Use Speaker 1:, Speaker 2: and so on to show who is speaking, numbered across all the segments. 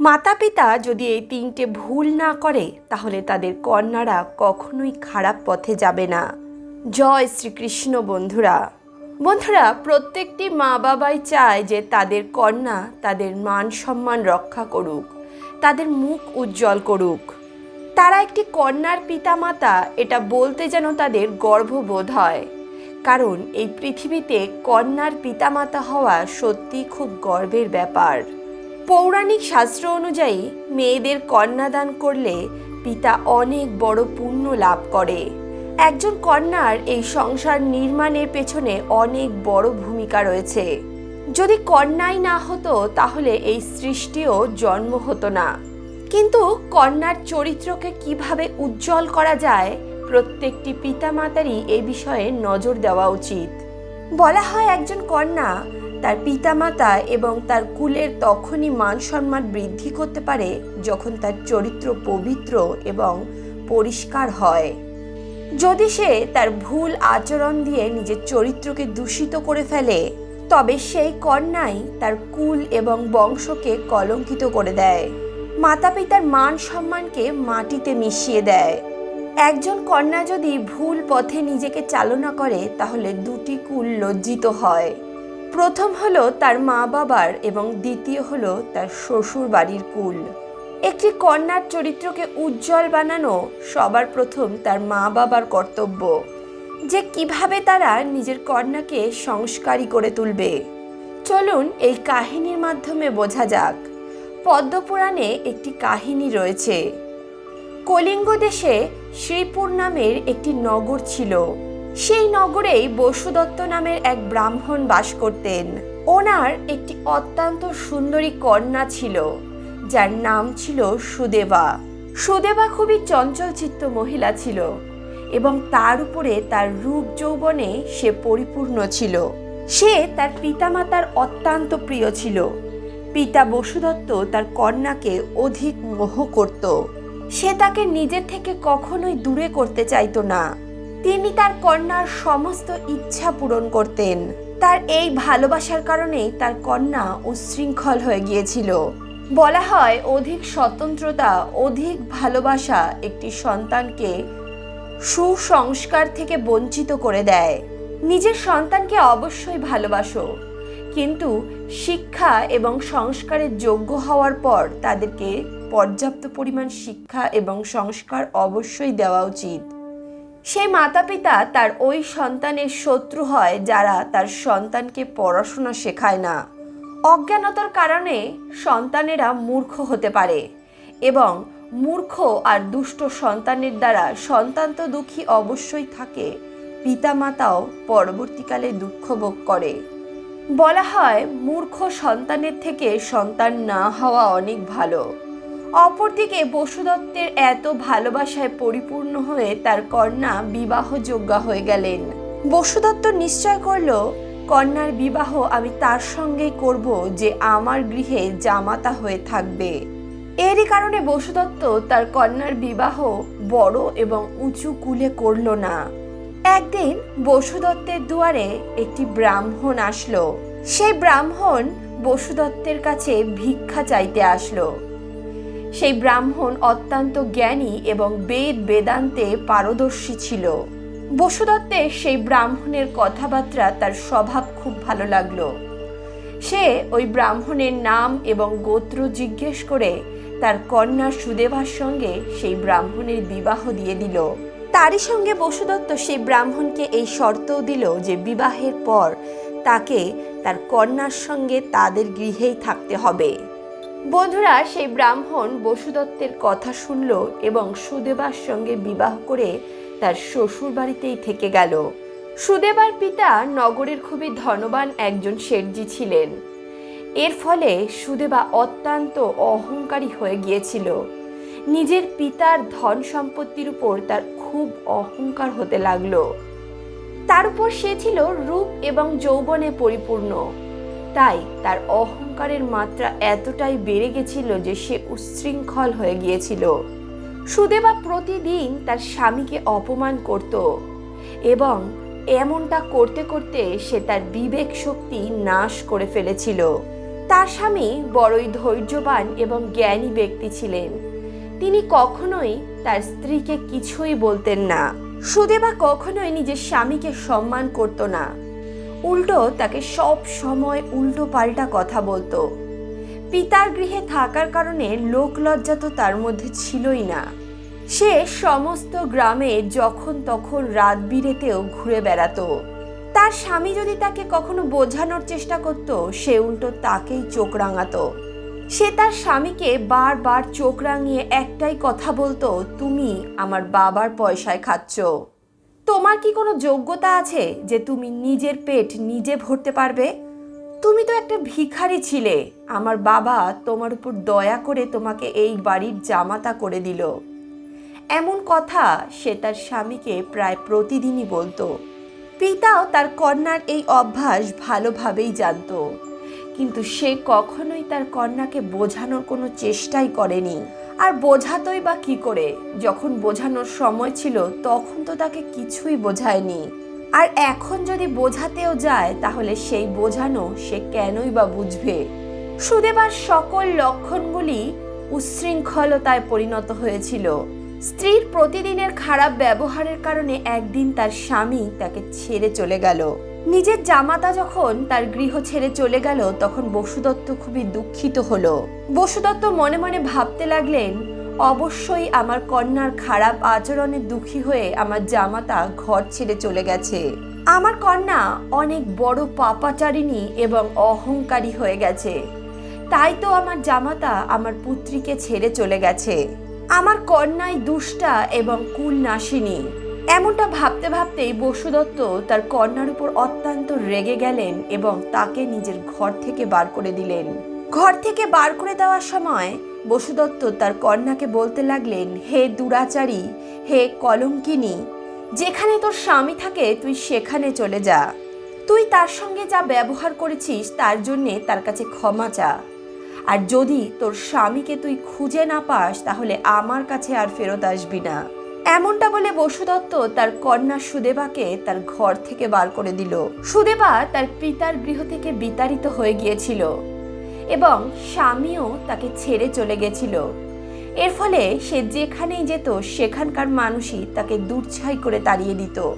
Speaker 1: মাতা পিতা যদি এই তিনটে ভুল না করে, তাহলে তাদের কন্যারা কখনোই খারাপ পথে যাবে না। জয় শ্রীকৃষ্ণ, বন্ধুরা। বন্ধুরা, প্রত্যেকটি মা বাবাই চায় যে তাদের কন্যা তাদের মান সম্মান রক্ষা করুক, তাদের মুখ উজ্জ্বল করুক। তারা একটি কন্যার পিতামাতা, এটা বলতে যেন তাদের গর্ববোধ হয়। কারণ এই পৃথিবীতে কন্যার পিতামাতা হওয়া সত্যি খুব গর্বের ব্যাপার। পৌরাণিক শাস্ত্র অনুযায়ী মেয়েদের কন্যাদান করলে পিতা অনেক বড় পুণ্য লাভ করে। একজন কন্যার এই সংসার নির্মাণের পেছনে অনেক বড় ভূমিকা রয়েছে। যদি কন্যাই না হতো, তাহলে এই সৃষ্টিও জন্ম হতো না। কিন্তু কন্যার চরিত্রকে কীভাবে উজ্জ্বল করা যায়, প্রত্যেকটি পিতামাতারই এ বিষয়ে নজর দেওয়া উচিত। বলা হয় একজন কন্যা তার পিতামাতা এবং তার কুলের তখনই মান সম্মান বৃদ্ধি করতে পারে যখন তার চরিত্র পবিত্র এবং পরিষ্কার হয়। যদি সে তার ভুল আচরণ দিয়ে নিজের চরিত্রকে দূষিত করে ফেলে, তবে সেই কন্যাই তার কুল এবং বংশকে কলঙ্কিত করে দেয়। মাতা পিতার মান সম্মানকে মাটিতে মিশিয়ে দেয়। একজন কন্যা যদি ভুল পথে নিজেকে চালনা করে, তাহলে দুটি কুল লজ্জিত হয়। প্রথম হলো তার মা বাবার এবং দ্বিতীয় হলো তার শ্বশুর বাড়ির কুল। একটি কন্যার চরিত্রকে উজ্জ্বল বানানো সবার প্রথম তার মা বাবার কর্তব্য। যে কীভাবে তারা নিজের কন্যাকে সংস্কারী করে তুলবে। চলুন এই কাহিনীর মাধ্যমে বোঝা যাক। পদ্মপুরাণে একটি কাহিনী রয়েছে। কলিঙ্গ দেশে শ্রীপুর নামের একটি নগর ছিল। সেই নগরেই বসুদত্ত নামের এক ব্রাহ্মণ বাস করতেন। ওনার একটি অত্যন্ত সুন্দরী কন্যা ছিল, যার নাম ছিল সুদেবা। সুদেবা খুবই চঞ্চলচিত্ত মহিলা ছিল এবং তার উপরে তার রূপ যৌবনে সে পরিপূর্ণ ছিল। সে তার পিতামাতার অত্যন্ত প্রিয় ছিল। পিতা বসুদত্ত তার কন্যাকে অধিক মোহ করত। সে তাকে নিজের থেকে কখনোই দূরে করতে চাইতো না। তিনি তার কন্যার সমস্ত ইচ্ছা পূরণ করতেন। তার এই ভালোবাসার কারণেই তার কন্যা উচ্ছৃঙ্খল হয়ে গিয়েছিল। বলা হয়, অধিক স্বতন্ত্রতা, অধিক ভালোবাসা একটি সন্তানকে সুসংস্কার থেকে বঞ্চিত করে দেয়। নিজের সন্তানকে অবশ্যই ভালোবাসো, কিন্তু শিক্ষা এবং সংস্কারের যোগ্য হওয়ার পর তাদেরকে পর্যাপ্ত পরিমাণ শিক্ষা এবং সংস্কার অবশ্যই দেওয়া উচিত। সেই মাতা পিতা তার ওই সন্তানের শত্রু হয় যারা তার সন্তানকে পড়াশোনা শেখায় না। অজ্ঞানতার কারণে সন্তানেরা মূর্খ হতে পারে এবং মূর্খ আর দুষ্ট সন্তানের দ্বারা সন্তান তো দুঃখী অবশ্যই থাকে, পিতামাতাও পরবর্তীকালে দুঃখ ভোগ করে। বলা হয়, মূর্খ সন্তানের থেকে সন্তান না হওয়া অনেক ভালো। অপরদিকে বসুদত্তের এত ভালোবাসায় পরিপূর্ণ হয়ে তার কন্যা বিবাহযোগ্যা হয়ে গেলেন। বসুদত্ত নিশ্চয় করল, কন্যার বিবাহ আমি তার সঙ্গেই করব যে আমার গৃহে জামাতা হয়ে থাকবে। এরই কারণে বসুদত্ত তার কন্যার বিবাহ বড় এবং উঁচু কুলে করল না। একদিন বসুদত্তের দুয়ারে একটি ব্রাহ্মণ আসলো। সেই ব্রাহ্মণ বসুদত্তের কাছে ভিক্ষা চাইতে আসলো। সেই ব্রাহ্মণ অত্যন্ত জ্ঞানী এবং বেদ বেদান্তে পারদর্শী ছিল। বসুদত্তের সেই ব্রাহ্মণের কথাবার্তা তার স্বভাব খুব ভালো লাগল। সে ওই ব্রাহ্মণের নাম এবং গোত্র জিজ্ঞেস করে তার কন্যা সুদেবার সঙ্গে সেই ব্রাহ্মণের বিবাহ দিয়ে দিল। তারই সঙ্গে বসুদত্ত সেই ব্রাহ্মণকে এই শর্তও দিল যে বিবাহের পর তাকে তার কন্যার সঙ্গে তাদের গৃহেই থাকতে হবে। বন্ধুরা, সেই ব্রাহ্মণ বসুদত্তের কথা শুনল এবং সুদেবার সঙ্গে বিবাহ করে তার শ্বশুর বাড়িতেই থেকে গেল। সুদেবার পিতা নগরের খুবই ধনবান একজন শেঠজি ছিলেন। এর ফলে সুদেবা অত্যন্ত অহংকারী হয়ে গিয়েছিল। নিজের পিতার ধন সম্পত্তির উপর তার খুব অহংকার হতে লাগল। তার উপর সে ছিল রূপ এবং যৌবনে পরিপূর্ণ। তাই তার অহংকারের মাত্রা এতটাই বেড়ে গেছিল যে সে উচ্ছৃঙ্খল হয়ে গিয়েছিল। সুদেবা প্রতিদিন তার স্বামীকে অপমান করত এবং এমনটা করতে করতে সে তার বিবেক শক্তি নাশ করে ফেলেছিল। তার স্বামী বড়ই ধৈর্যবান এবং জ্ঞানী ব্যক্তি ছিলেন। তিনি কখনোই তার স্ত্রীকে কিছুই বলতেন না। সুদেবা কখনোই নিজের স্বামীকে সম্মান করত না। উল্টো তাকে সব সময় উল্টো পাল্টা কথা বলতো। পিতার গৃহে থাকার কারণে লোকলজ্জা তো তার মধ্যে ছিলই না। সে সমস্ত গ্রামে যখন তখন রাত বিরেতেও ঘুরে বেড়াতো। তার স্বামী যদি তাকে কখনো বোঝানোর চেষ্টা করত, সে উল্টো তাকেই চোখ রাঙাতো। সে তার স্বামীকে বারবার চোখ রাঙিয়ে একটাই কথা বলতো, তুমি আমার বাবার পয়সায় খাচ্ছ। তোমার কি কোনো যোগ্যতা আছে যে তুমি নিজের পেট নিজে ভরতে পারবে? তুমি তো একটা ভিখারি ছিলে। আমার বাবা তোমার উপর দয়া করে তোমাকে এই বাড়ির জামাতা করে দিল। এমন কথা সে তার স্বামীকে প্রায় প্রতিদিনই বলতো। পিতাও তার কন্যার এই অভ্যাস ভালোভাবেই জানতো। কিন্তু সে কখনোই তার কন্যাকে বোঝানোর কোনো চেষ্টাই করেনি। আর বোঝাতোই বা কি করে? যখন বোঝানোর সময় ছিল, তখন তো তাকে কিছুই বোঝায়নি। আর এখন যদি বোঝাতেও যায়, তাহলে সেই বোঝানো সে কেনই বা বুঝবে? সুদেবার সকল লক্ষণগুলি উচ্ছৃঙ্খলতায় পরিণত হয়েছিল। স্ত্রীর প্রতিদিনের খারাপ ব্যবহারের কারণে একদিন তার স্বামী তাকে ছেড়ে চলে গেল। নিজের জামাতা যখন তার গৃহ ছেড়ে চলে গেল, তখন বসুদত্ত খুবই দুঃখিত হলো। বসুদত্ত মনে মনে ভাবতে লাগলেন, অবশ্যই আমার কন্যার খারাপ আচরণে দুঃখী হয়ে আমার জামাতা ঘর ছেড়ে চলে গেছে। আমার কন্যা অনেক বড় পাপাচারিণী এবং অহংকারী হয়ে গেছে। তাই তো আমার জামাতা আমার পুত্রীকে ছেড়ে চলে গেছে। আমার কন্যাই দুষ্টা এবং কুল নাসিনী এমনটা ভাবতে ভাবতেই বসুদত্ত তার কন্যার উপর অত্যন্ত রেগে গেলেন এবং তাকে নিজের ঘর থেকে বার করে দিলেন। ঘর থেকে বার করে দেওয়ার সময় বসুদত্ত তার কন্যাকে বলতে লাগলেন, হে দুরাচারী, হে কলঙ্কিনী, যেখানে তোর স্বামী থাকে তুই সেখানে চলে যা। তুই তার সঙ্গে যা ব্যবহার করেছিস তার জন্যে তার কাছে ক্ষমা চা। আর যদি তোর স্বামীকে তুই খুঁজে না পাস তাহলে আমার কাছে আর ফেরত আসবি না। এমনটা বলে বসুদত্ত তার কন্যা সুদেবাকে তার ঘর থেকে বার করে দিল। সুদেবা তার পিতার গৃহ থেকে বিতাড়িত হয়ে গিয়েছিল এবং স্বামীও তাকে ছেড়ে চলে গেছিল। এর ফলে সে যেখানেই যেত, সেখানকার মানুষই তাকে দূরছাই করে তাড়িয়ে দিত।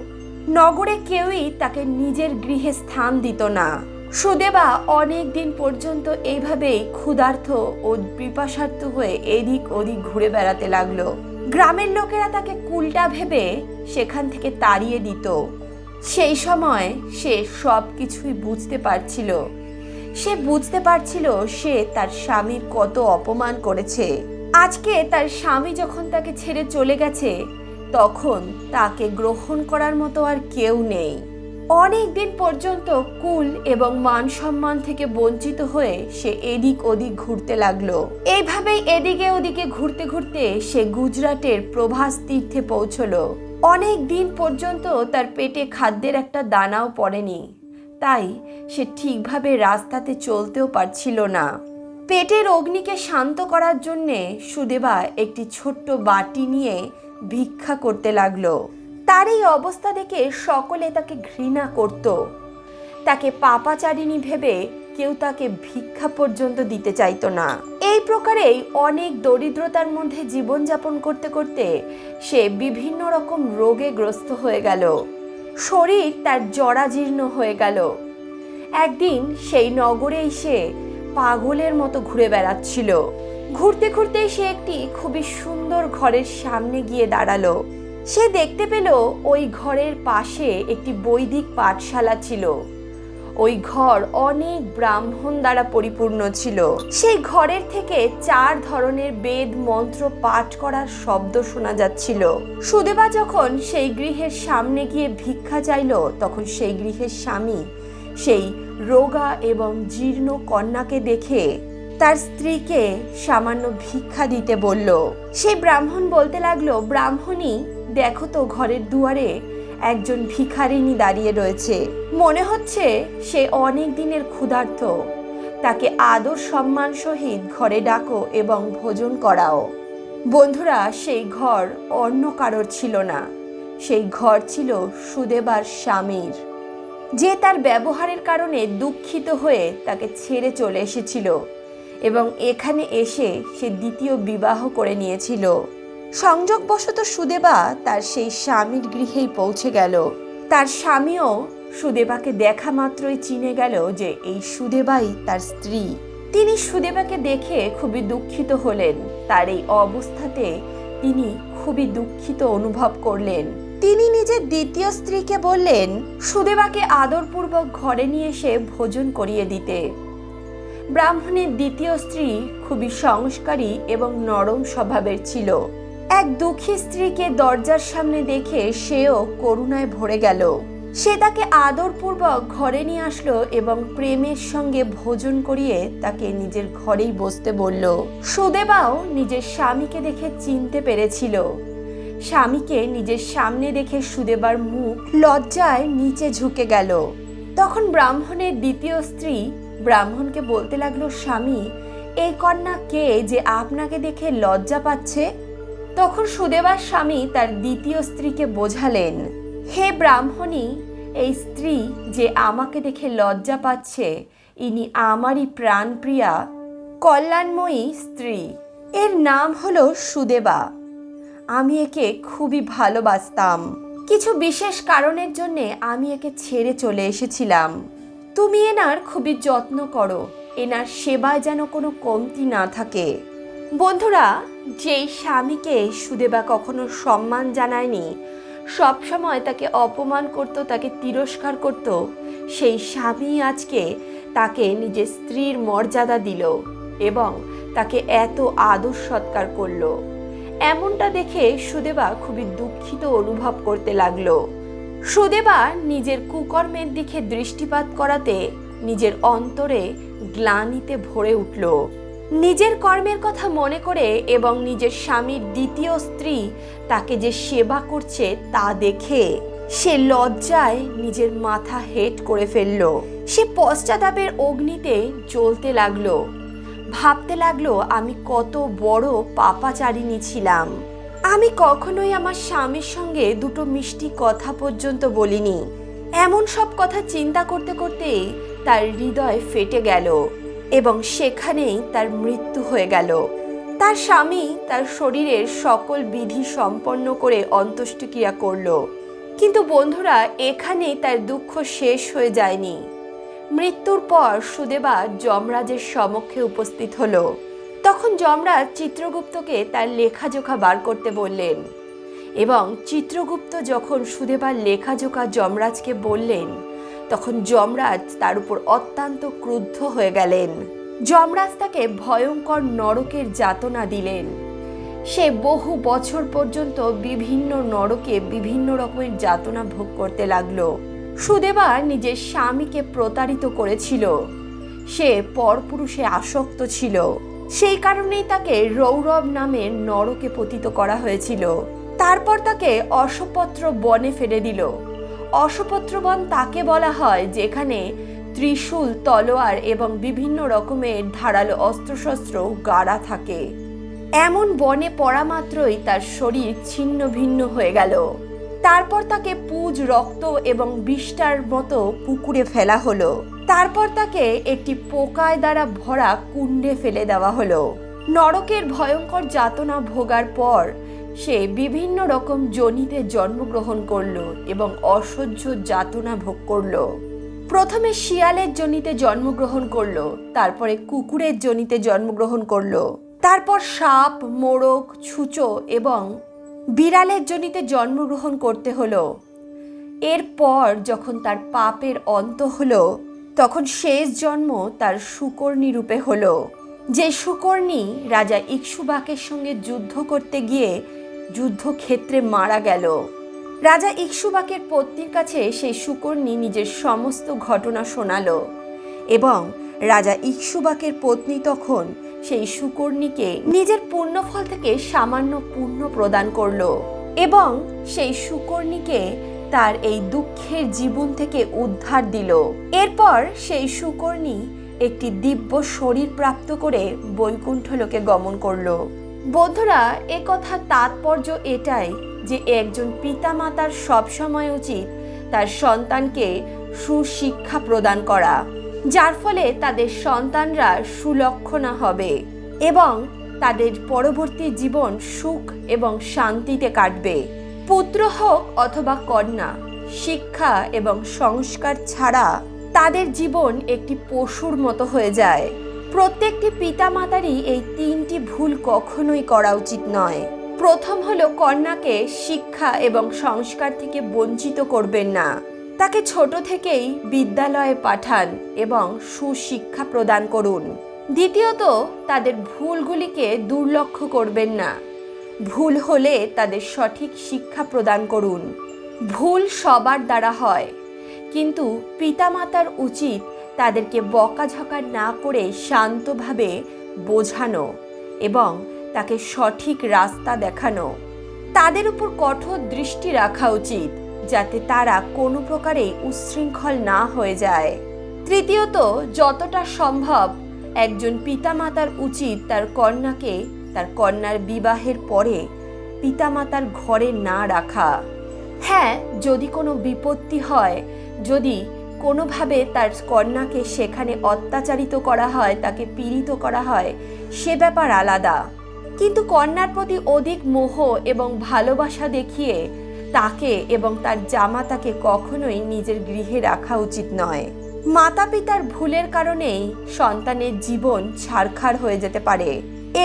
Speaker 1: নগরে কেউই তাকে নিজের গৃহে স্থান দিত না। সুদেবা অনেক দিন পর্যন্ত এইভাবেই ক্ষুধার্থ ও বিপাসার্থ হয়ে এদিক ওদিক ঘুরে বেড়াতে লাগল। গ্রামের লোকেরা তাকে কুলটা ভেবে সেখান থেকে তাড়িয়ে দিত। সেই সময় সে সব কিছুই বুঝতে পারছিল। সে বুঝতে পারছিল সে তার স্বামীর কত অপমান করেছে। আজকে তার স্বামী যখন তাকে ছেড়ে চলে গেছে, তখন তাকে গ্রহণ করার মতো আর কেউ নেই। অনেক দিন পর্যন্ত কুল এবং মান সম্মান থেকে বঞ্চিত হয়ে সে এদিক ওদিক ঘুরতে লাগল। এইভাবেই এদিকে ওদিকে ঘুরতে ঘুরতে সে গুজরাটের প্রভাস তীর্থে পৌঁছলো। অনেক দিন পর্যন্ত তার পেটে খাদ্যের একটা দানাও পড়েনি। তাই সে ঠিকভাবে রাস্তাতে চলতেও পারছিল না। পেটের অগ্নিকে শান্ত করার জন্যে সুদেবা একটি ছোট্ট বাটি নিয়ে ভিক্ষা করতে লাগল। তার এই অবস্থা দেখে সকলে তাকে ঘৃণা করত। তাকে পাপাচারিণী ভেবে কেউ তাকে ভিক্ষা পর্যন্ত দিতে চাইতো না। এই প্রকারেই অনেক দরিদ্রতার মধ্যে জীবনযাপন করতে করতে সে বিভিন্ন রকম রোগে গ্রস্ত হয়ে গেল। শরীর তার জরাজীর্ণ হয়ে গেল। একদিন সেই নগরেই সে পাগলের মতো ঘুরে বেড়াচ্ছিল। ঘুরতে ঘুরতে সে একটি খুবই সুন্দর ঘরের সামনে গিয়ে দাঁড়াল। সে দেখতে পেল ওই ঘরের পাশে একটি বৈদিক পাঠশালা ছিল। ওই ঘর অনেক ব্রাহ্মণ দ্বারা পরিপূর্ণ ছিল। সেই ঘরের থেকে চার ধরনের বেদ মন্ত্র পাঠ করার শব্দ শোনা যাচ্ছিল। সুদেবা যখন সেই গৃহের সামনে গিয়ে ভিক্ষা চাইল, তখন সেই গৃহের স্বামী সেই রোগা এবং জীর্ণ কন্যাকে দেখে তার স্ত্রীকে সামান্য ভিক্ষা দিতে বলল। সেই ব্রাহ্মণ বলতে লাগল, ব্রাহ্মণী দেখো তো ঘরের দুয়ারে একজন ভিখারিনী দাঁড়িয়ে রয়েছে। মনে হচ্ছে সে অনেক দিনের ক্ষুধার্ত। তাকে আদর সম্মান সহিত ঘরে ডাকো এবং ভোজন করাও। বন্ধুরা, সেই ঘর অন্য কারোর ছিল না। সেই ঘর ছিল সুদেবার স্বামীর। যে তার ব্যবহারের কারণে দুঃখিত হয়ে তাকে ছেড়ে চলে এসেছিল এবং এখানে এসে সে দ্বিতীয় বিবাহ করে নিয়েছিল। সংযোগবশত সুদেবা তার সেই স্বামীর গৃহেই পৌঁছে গেল। তার স্বামীও সুদেবাকে দেখা মাত্রই চিনে গেল যে এই সুদেবাই তার স্ত্রী। তিনি সুদেবাকে দেখে খুবই দুঃখিত হলেন। তার এই অবস্থাতে তিনি খুবই দুঃখিত অনুভব করলেন। তিনি নিজের দ্বিতীয় স্ত্রীকে বললেন, সুদেবাকে আদরপূর্বক ঘরে নিয়ে এসে ভোজন করিয়ে দিতে। ব্রাহ্মণের দ্বিতীয় স্ত্রী খুবই সংস্কারী এবং নরম স্বভাবের ছিল। এক দুঃখী স্ত্রীকে দরজার সামনে দেখে সেও করুণায় ভরে গেল। সে তাকে আদরপূর্বক ঘরে নিয়ে আসলো এবং প্রেমের সঙ্গে ভোজন করিয়ে তাকে নিজের ঘরেই বসতে বলল। সুদেবাও নিজের স্বামীকে দেখে চিনতে পেরেছিল। স্বামীকে নিজের সামনে দেখে সুদেবার মুখ লজ্জায় নিচে ঝুঁকে গেল। তখন ব্রাহ্মণের দ্বিতীয় স্ত্রী ব্রাহ্মণকে বলতে লাগল, স্বামী, এই কন্যা কে যে আপনাকে দেখে লজ্জা পাচ্ছে? তখন সুদেবার স্বামী তার দ্বিতীয় স্ত্রীকে বোঝালেন, হে ব্রাহ্মণী, এই স্ত্রী যে আমাকে দেখে লজ্জা পাচ্ছে, ইনি আমারই প্রাণপ্রিয়া, কল্যাণময়ী স্ত্রী। এর নাম হলো সুদেবা। আমি একে খুবই ভালোবাসতাম। কিছু বিশেষ কারণের জন্য আমি একে ছেড়ে চলে এসেছিলাম। তুমি এনার খুবই যত্ন করো। এনার সেবায় যেন কোনো কমতি না থাকে। বন্ধুরা, যেই স্বামীকে সুদেবা কখনো সম্মান জানায়নি সব সময় তাকে অপমান করত, তাকে তিরস্কার করত, সেই স্বামী আজকে তাকে নিজের স্ত্রীর মর্যাদা দিল এবং তাকে এত আদর সৎকার করল। এমনটা দেখে সুদেবা খুবই দুঃখিত অনুভব করতে লাগল। সুদেবা নিজের কুকর্মের দিকে দৃষ্টিপাত করাতে নিজের অন্তরে গ্লানিতে ভরে উঠল। নিজের কর্মের কথা মনে করে এবং নিজের স্বামীর দ্বিতীয় স্ত্রী তাকে যে সেবা করছে তা দেখে সে লজ্জায় নিজের মাথা হেট করে ফেলল। সে পশ্চাতাপের অগ্নিতে জ্বলতে লাগল। ভাবতে লাগল, আমি কত বড় পাপাচারিণী ছিলাম। আমি কখনোই আমার স্বামীর সঙ্গে দুটো মিষ্টি কথা পর্যন্ত বলিনি। এমন সব কথা চিন্তা করতে করতেই তার হৃদয় ফেটে গেল। এবং সেখানেই তার মৃত্যু হয়ে গেল। তার স্বামী তার শরীরের সকল বিধি সম্পন্ন করে অন্ত্যেষ্টিক্রিয়া করল। কিন্তু বন্ধুরা, এখানেই তার দুঃখ শেষ হয়ে যায়নি। মৃত্যুর পর সুদেবা যমরাজের সমক্ষে উপস্থিত হলো। তখন যমরাজ চিত্রগুপ্তকে তার লেখাজোখা বার করতে বললেন এবং চিত্রগুপ্ত যখন সুদেবার লেখাজোখা যমরাজকে বললেন তখন যমরাজ তার উপর অত্যন্ত ক্রুদ্ধ হয়ে গেলেন। যমরাজ তাকে ভয়ঙ্কর নরকের যাতনা দিলেন। সে বহু বছর পর্যন্ত বিভিন্ন নরকে বিভিন্ন রকমের যাতনা ভোগ করতে লাগল। সুদেবা নিজের স্বামীকে প্রতারিত করেছিল। সে পরপুরুষে আসক্ত ছিল। সেই কারণেই তাকে রৌরব নামের নরকে পতিত করা হয়েছিল। তারপর তাকে অশপত্র বনে ফেলে দিল। অশপত্র বন তাকে বলা হয়, যেখানে ত্রিশূল, তলোয়ার এবং বিভিন্ন রকমের ধারালো অস্ত্রশস্ত্র গাড়া থাকে। এমন বনে পড়া মাত্রই তার শরীর ছিন্ন ভিন্ন হয়ে গেল। তারপর তাকে পুজ, রক্ত এবং বিষ্টার মতো পুকুরে ফেলা হলো। তারপর তাকে একটি পোকায় দ্বারা ভরা কুণ্ডে ফেলে দেওয়া হলো। নরকের ভয়ঙ্কর যাতনা ভোগার পর সে বিভিন্ন রকম জনিতে জন্মগ্রহণ করল এবং অসহ্য যাতনা ভোগ করল। প্রথমে শিয়ালের জনিতে জন্মগ্রহণ করল, তারপরে কুকুরের জনিতে জন্মগ্রহণ করল। তারপর সাপ, মোরগ, ছুঁচো এবং বিড়ালের জনিতে জন্মগ্রহণ করতে হলো। এরপর যখন তার পাপের অন্ত হলো, তখন শেষ জন্ম তার সুকর্ণী রূপে হলো। যে সুকর্ণী রাজা ইক্সুবাকের সঙ্গে যুদ্ধ করতে গিয়ে যুদ্ধক্ষেত্রে মারা গেল। রাজা ইক্সুবাকের পত্নীর কাছে সেই সুকর্ণী নিজের সমস্ত ঘটনা শোনালো এবং রাজা ইক্সুবাকের পত্নী তখন সেই সুকর্ণীকে নিজের পুণ্যফল থেকে সামান্য পুণ্য প্রদান করল এবং সেই সুকর্ণীকে তার এই দুঃখের জীবন থেকে উদ্ধার দিল। এরপর সেই সুকর্ণী একটি দিব্য শরীর প্রাপ্ত করে বৈকুণ্ঠ লোকে গমন করল। বন্ধুরা এ কথা তাৎপর্য এটাই যে একজন পিতামাতার সবসময় উচিত তার সন্তানকে সুশিক্ষা প্রদান করা, যার ফলে তাদের সন্তানরা সুলক্ষণা হবে এবং তাদের পরবর্তী জীবন সুখ এবং শান্তিতে কাটবে। পুত্র হোক অথবা কন্যা, শিক্ষা এবং সংস্কার ছাড়া তাদের জীবন একটি পশুর মতো হয়ে যায়। প্রত্যেকটি পিতামাতারই এই তিনটি ভুল কখনোই করা উচিত নয়। প্রথম হলো কন্যাকে শিক্ষা এবং সংস্কার থেকে বঞ্চিত করবেন না। তাকে ছোট থেকেই বিদ্যালয়ে পাঠান এবং সুশিক্ষা প্রদান করুন। দ্বিতীয়ত, তাদের ভুলগুলিকে দুর্লক্ষ্য করবেন না। ভুল হলে তাদের সঠিক শিক্ষা প্রদান করুন। ভুল সবার দ্বারা হয়, কিন্তু পিতামাতার উচিত তাদেরকে বকাঝকা না করে শান্তভাবে বোঝানো এবং তাকে সঠিক রাস্তা দেখানো। তাদের উপর কঠোর দৃষ্টি রাখা উচিত, যাতে তারা কোনো প্রকারে উচ্ছৃঙ্খল না হয়ে যায়। তৃতীয়ত, যতটা সম্ভব একজন পিতামাতার উচিত তার কন্যাকে তার কন্যার বিবাহের পরে পিতামাতার ঘরে না রাখা। হ্যাঁ যদি কোনো বিপত্তি হয়, যদি কোনোভাবে তার কন্যাকে সেখানে অত্যাচারিত করা হয়, তাকে পীড়িত করা হয়, সে ব্যাপার আলাদা। কিন্তু কন্যার প্রতি অধিক মোহ এবং ভালোবাসা দেখিয়ে তাকে এবং তার জামাতাকে কখনোই নিজের গৃহে রাখা উচিত নয়। মাতা পিতার ভুলের কারণেই সন্তানের জীবন ছারখার হয়ে যেতে পারে।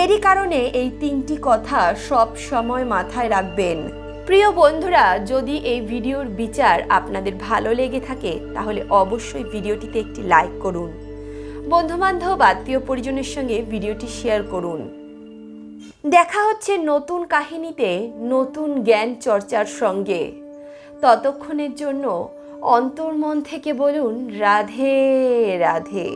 Speaker 1: এরই কারণে এই তিনটি কথা সব সময় মাথায় রাখবেন। প্রিয় বন্ধুরা, যদি এই ভিডিওর বিচার আপনাদের ভালো লেগে থাকে, তাহলে অবশ্যই ভিডিওটিতে একটি লাইক করুন। বন্ধুবান্ধব, আত্মীয় পরিজনের সঙ্গে ভিডিওটি শেয়ার করুন। দেখা হচ্ছে নতুন কাহিনীতে, নতুন জ্ঞান চর্চার সঙ্গে। ততক্ষণের জন্য অন্তর্মন থেকে বলুন, রাধে রাধে।